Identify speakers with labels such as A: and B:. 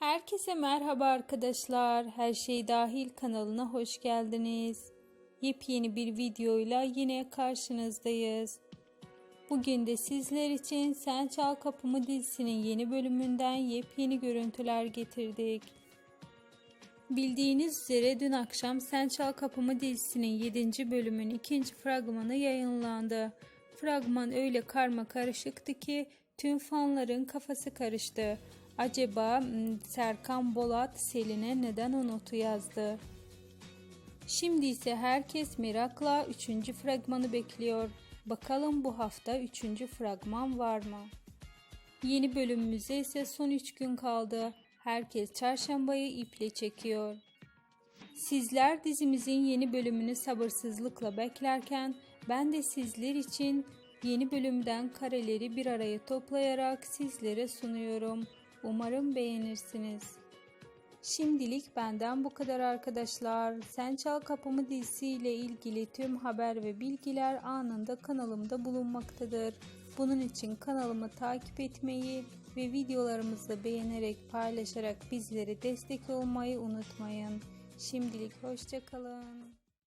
A: Herkese merhaba arkadaşlar. Her şey dahil kanalına hoş geldiniz. Yepyeni bir videoyla yine karşınızdayız. Bugün de sizler için Sen Çal Kapımı dizisinin yeni bölümünden yepyeni görüntüler getirdik. Bildiğiniz üzere dün akşam Sen Çal Kapımı dizisinin 7. bölümün ikinci fragmanı yayınlandı. Fragman öyle karma karışıktı ki tüm fanların kafası karıştı. Acaba m, Serkan Bolat Selin'e neden o notu yazdı? Şimdi ise herkes merakla 3. fragmanı bekliyor. Bakalım bu hafta 3. fragman var mı? Yeni bölümümüze ise son 3 gün kaldı. Herkes çarşambayı iple çekiyor. Sizler dizimizin yeni bölümünü sabırsızlıkla beklerken ben de sizler için yeni bölümden kareleri bir araya toplayarak sizlere sunuyorum. Umarım beğenirsiniz. Şimdilik benden bu kadar arkadaşlar. Sen Çal Kapımı dizisi ile ilgili tüm haber ve bilgiler anında kanalımda bulunmaktadır. Bunun için kanalımı takip etmeyi ve videolarımızı beğenerek paylaşarak bizlere destek olmayı unutmayın. Şimdilik hoşçakalın.